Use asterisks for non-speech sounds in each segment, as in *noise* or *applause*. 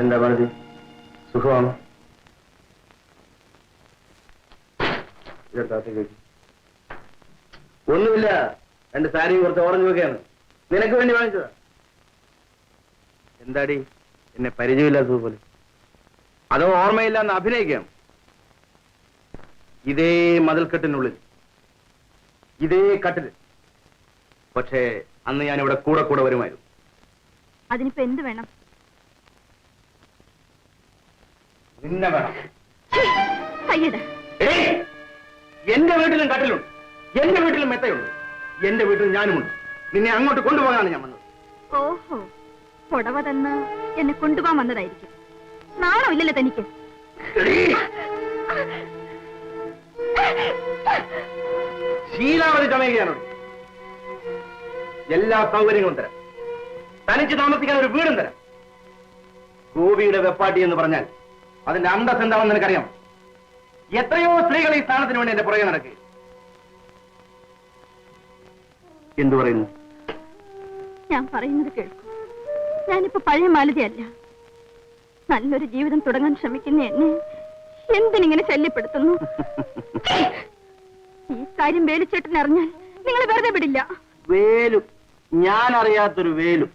എന്താ പറഞ്ഞത് സുഖമാണോ. ഒന്നുമില്ല. രണ്ട് സാരി കുറച്ച് ഓറഞ്ച് ഒക്കെയാണ്. നിനക്ക് വേണ്ടി വാങ്ങിച്ചതാ? എന്താടി? എന്നെ പരിചയമില്ലാത്തതുപോലെ അതോ ഓർമ്മയില്ലാന്ന് അഭിനയിക്കാം. ഇതേ മതിൽക്കെട്ടിനുള്ളിൽ. ഇതേ കട്ടിൽ. പക്ഷേ അന്ന് ഞാൻ ഇവിടെ കൂടെ കൂടെ വരുമായിരുന്നു. അതിനിപ്പോ എന്ത് വേണം? നിന്നെ വേണം. അയ്യടാ! എന്റെ വീട്ടിലും കട്ടിലുണ്ട്. എന്റെ വീട്ടിലും മെത്തയുണ്ട്. എന്റെ വീട്ടിൽ ഞാനുമുണ്ട്. നിന്നെ അങ്ങോട്ട് കൊണ്ടുപോകാനാണ് ഞാൻ വന്നത്. ഓഹോ പുടവ തന്ന് എന്നെ കൊണ്ടുപോകാൻ വന്നതായിരിക്കും. നാണോ ഇല്ലല്ലോ തനിക്ക്! ശീലാവധി ചമയുകയാണോട് എല്ലാ സൗകര്യങ്ങളും തരാം. തനിച്ച് താമസിക്കാൻ ഒരു വീടും തരാം. ഗോപിയുടെ വെപ്പാട്ടി എന്ന് പറഞ്ഞാൽ അതിന്റെ അന്തസ് എന്താണെന്ന് എനിക്കറിയാം എത്രയോ സ്ത്രീകൾ ഈ സ്ഥാനത്തിന് വേണ്ടി എന്റെ പുറകെ നടക്കുക എന്തു പറയുന്നു? ഞാൻ പറയുന്നത് കേൾക്കും. ഞാനിപ്പോ പഴയ മാലതിയല്ല. നല്ലൊരു ജീവിതം തുടങ്ങാൻ ശ്രമിക്കുന്ന എന്നെ എന്തിനിങ്ങനെ ശല്യപ്പെടുത്തുന്നു? *laughs* ഈ കാര്യം വേലിച്ചേട്ടൻ അറിഞ്ഞാൽ നിങ്ങൾ വെറുതെ വിടില്ല. വേലു. ഞാൻ അറിയാത്തൊരു വേലു.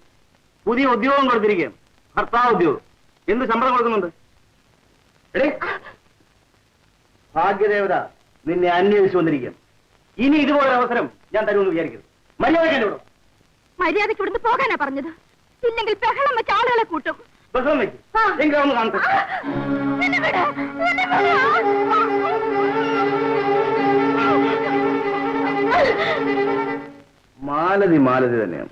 പുതിയ ഉദ്യോഗം കൊടുത്തിരിക്കുകയാണ്. ഭർത്താവ് ഉദ്യോഗം. എന്ത് ശമ്പളം കൊടുക്കുന്നുണ്ട്? ഭാഗ്യദേവത നിന്നെ അന്വേഷിച്ചു വന്നിരിക്കും ഇനി ഇതുപോലൊരു അവസരം ഞാൻ തരുമെന്ന് വിചാരിക്കുന്നു. മര്യാദയ്ക്ക് എന്നെ മര്യാദയ്ക്ക് ഇവിടുന്ന് പോകാനാ പറഞ്ഞത്? ഇല്ലെങ്കിൽ ബഹളം വെച്ച് ആളുകളെ കൂട്ടും. ബഹളം വെച്ച് എങ്കിലും ഒന്ന് കാണട്ടെ. മാലതി മാലതി തന്നെയാണ്.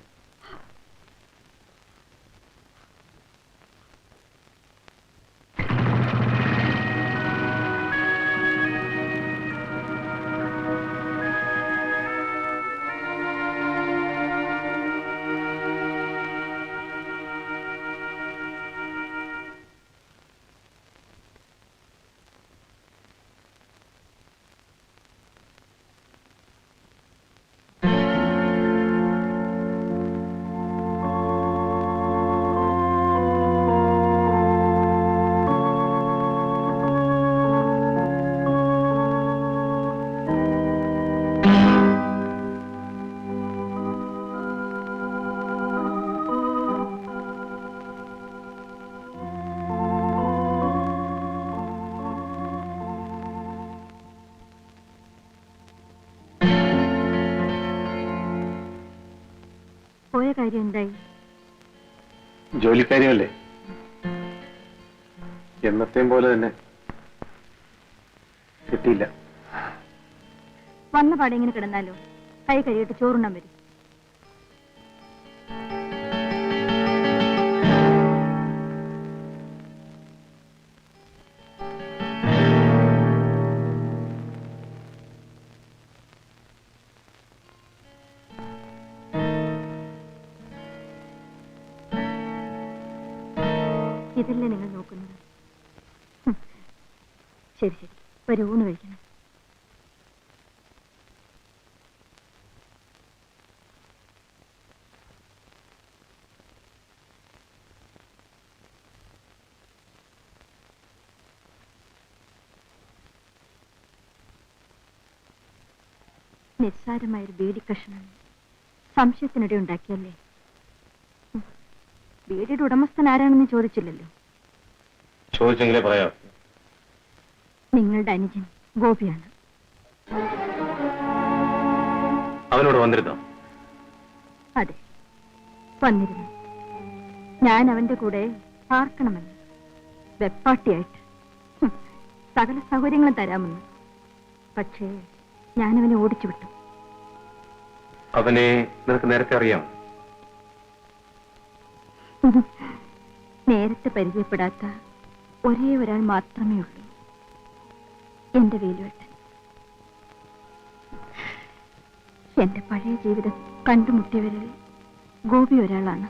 കാര്യം എന്തായി ജോലിക്കാരിയല്ലേ? എന്നത്തെയും പോലെ തന്നെ കിട്ടിയില്ല. വന്ന പാടെ ഇങ്ങനെ കിടന്നാലോ? കൈ കഴിയിട്ട് ചോറുണ്ണാൻ വരും. ഇതല്ലേ നിങ്ങൾ നോക്കുന്നത്. ശരി ശരി. ഒരു ഊണ് കഴിക്കണം. നിസ്സാരമായൊരു ബീഡിക്കഷ്ണം സംശയത്തിനിടെ ഉണ്ടാക്കിയല്ലേ. ബീഡിയുടെ ഉടമസ്ഥൻ ആരാണെന്ന് ചോദിച്ചില്ലല്ലോ. ചോദിച്ചെങ്കിലേ പറയാം. നിങ്ങളുടെ അനുജൻ ഗോപിയാണ്. അവനോട് വന്നിരുന്നോ? അതെ വന്നിരുന്നു. ഞാൻ അവന്റെ കൂടെ പാർക്കണമെന്ന് വെപ്പാട്ടിയായിട്ട്. സകല സൗകര്യങ്ങളും തരാമെന്ന്. പക്ഷേ ഞാനവനെ ഓടിച്ചു വിട്ടു. അവനെ നിനക്ക് നേരത്തെ അറിയാം നേരത്തെ പരിചയപ്പെടാത്ത ഒരേ ഒരാൾ മാത്രമേ ഉള്ളൂ. എന്റെ വേലുവേട്ടൻ. എന്റെ പഴയ ജീവിതം കണ്ടുമുട്ടിയവരിൽ ഗോപി ഒരാളാണ്.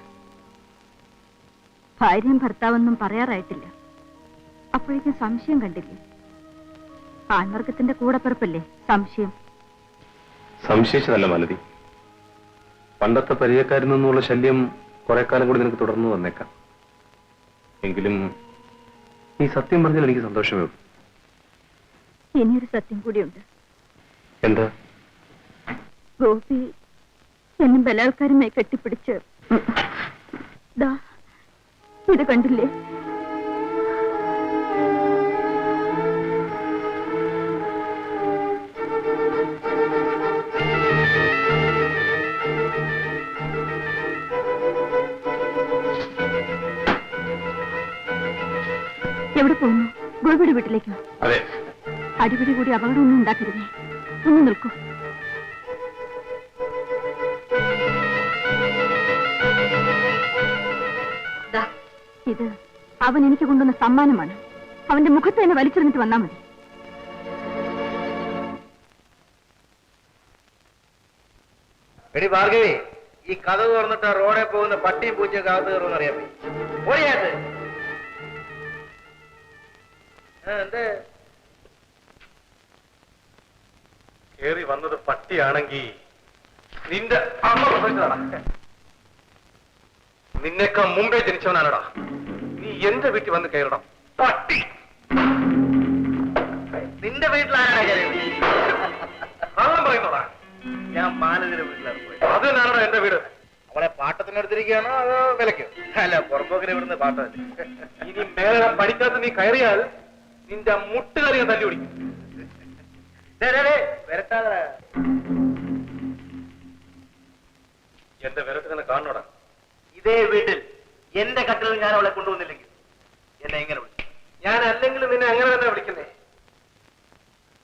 ഭാര്യയും ഭർത്താവൊന്നും പറയാറായിട്ടില്ല. അപ്പോഴേക്കും സംശയം കണ്ടില്ലേ? ആൺവർഗത്തിന്റെ കൂടപ്പിറപ്പല്ലേ? സംശയം. സംശയിച്ചതല്ല മലതി. പണ്ടത്തെ പരിചയക്കാരിൽ നിന്നുള്ള ശല്യം കുറെ കാലം കൂടി നിനക്ക് തുടർന്നു വന്നേക്കാം. എങ്കിലും നീ സത്യം പറഞ്ഞാൽ എനിക്ക് സന്തോഷമേ ഉള്ളൂ. ഇനിയൊരു സത്യം കൂടിയുണ്ട്. എന്താ? ഗോപി എന്നെ ബലാത്കാരമായി കെട്ടിപ്പിടിച്ച്. ദാ ഇത് കണ്ടില്ലേ? എവിടെ പോകുന്നു ഗോപിയുടെ വീട്ടിലേക്കോ അതെ. അടിപിടി കൂടി അപകടമൊന്നും ഉണ്ടാക്കരുതേ. ഒന്ന് നിൽക്കൂ. ദാ, ഇത് അവൻ എനിക്ക് കൊണ്ടുവന്ന സമ്മാനമാണ്. അവന്റെ മുഖത്ത് തന്നെ വലിച്ചെറിഞ്ഞിട്ട് വന്നാൽ മതി. എടി ഭാർഗവി ഈ കഥ തുറന്നിട്ട് റോഡെ പോകുന്ന പട്ടിയും പൂച്ചയൊക്കെ അകത്ത് കയറുമെന്ന് അറിയാൻ എന്തേ കേറി വന്നത് പട്ടിയാണെങ്കിൽ നിന്റെ അമ്മ പ്രസവിച്ചതാടാ. നിന്നേക്കാൾ മുമ്പേ ജനിച്ചവനാണടാ. നീ എന്റെ വീട്ടിൽ വന്ന് കയറണം. പട്ടി. നിന്റെ വീട്ടിലാരാണ് കള്ളം പറയുന്നതാ ഞാൻ മാനതിന്റെ വീട്ടിലാണ് പോയത്. അത് തന്നെയാണോ എന്റെ വീട്? അവളെ പാട്ടത്തിനെടുത്തിരിക്കുകയാണോ അതോ വിലക്കോ അല്ല പുറമ്പോക്കിനെ വിടുന്ന പാട്ടത്തിന് ഇനി മേലെ പഠിക്കാത്ത നീ കയറിയാൽ നിന്റെ മുട്ടുകറി ഞാൻ തല്ലി പിടിക്കും വരട്ടാതെ. എന്റെ വിരട്ട് തന്നെ കാണണോടാ? ഇതേ വീട്ടിൽ എന്റെ കട്ടിലിൽ ഞാൻ അവളെ കൊണ്ടുവന്നില്ലെങ്കിൽ എന്നെ എങ്ങനെ വിളിക്കും? ഞാൻ അല്ലെങ്കിലും നിന്നെ അങ്ങനെ തന്നെ വിളിക്കുന്നേ.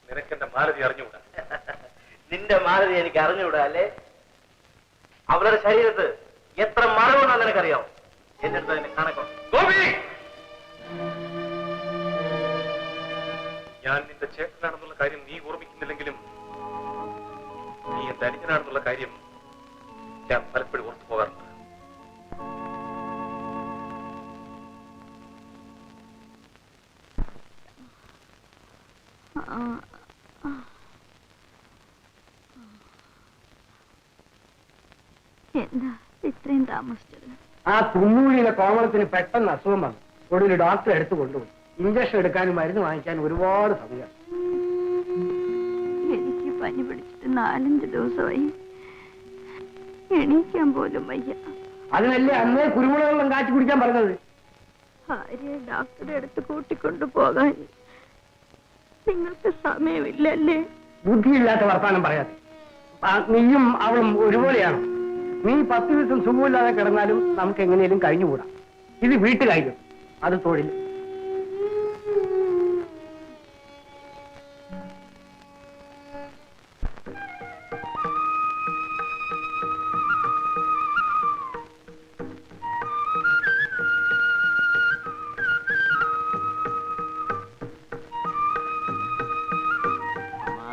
നിനക്ക് എന്റെ മാലതി അറിഞ്ഞുകൂടാ? *laughs* നിന്റെ മാലതി എനിക്ക് അറിഞ്ഞുകൂടാ അല്ലേ? അവളുടെ ശരീരത്ത് എത്ര മറവുണ്ടെന്ന് നിനക്കറിയാം എന്റെ അടുത്ത് അതിന്റെ കണക്കുണ്ട് ഗോപി! ഞാൻ നിന്റെ ചേട്ടനാണെന്നുള്ള കാര്യം നീ ഓർമ്മിക്കുന്നില്ലെങ്കിലും നീ എന്റെ അനിയനാണെന്നുള്ള കാര്യം ഞാൻ പലപ്പോഴും ഓർത്തു പോകാറുണ്ട്. എന്താ ഇത്രയും താമസിച്ചത്? ആ കുന്നൂഴിയിലെ കോമളത്തിന് പെട്ടെന്ന് അസുഖം വന്നു. ഒടുവിൽ ഡോക്ടറെ എടുത്തു കൊണ്ടുപോയി. ഇഞ്ചക്ഷൻ എടുക്കാനും മരുന്ന് വാങ്ങിക്കാനും ഒരുപാട് സമയം. എനിക്ക് പനി പിടിച്ചിട്ട് നാലഞ്ച് ദിവസമായി. എണീക്കാൻ പോലും വയ്യ. അതിനല്ലേ അന്നേ കുരുമുളക് വെള്ളം കാച്ചി കുടിക്കാൻ പറഞ്ഞത്? ഭാര്യയെ ഡോക്ടറെ അടുത്ത് കൂട്ടിക്കൊണ്ടു പോകാൻ നിങ്ങൾക്ക് സമയമില്ലല്ലേ? ബുദ്ധിയില്ലാത്ത വർത്താനം പറയാതെ. നീയും അവളും ഒരുപോലെയാണ്. നീ പത്ത് ദിവസം സുഖമില്ലാതെ കിടന്നാലും നമുക്ക് എങ്ങനെയും കഴിഞ്ഞുകൂടാ. ഇത് വീട്ടുകാര്യം. അത് തൊഴിൽ.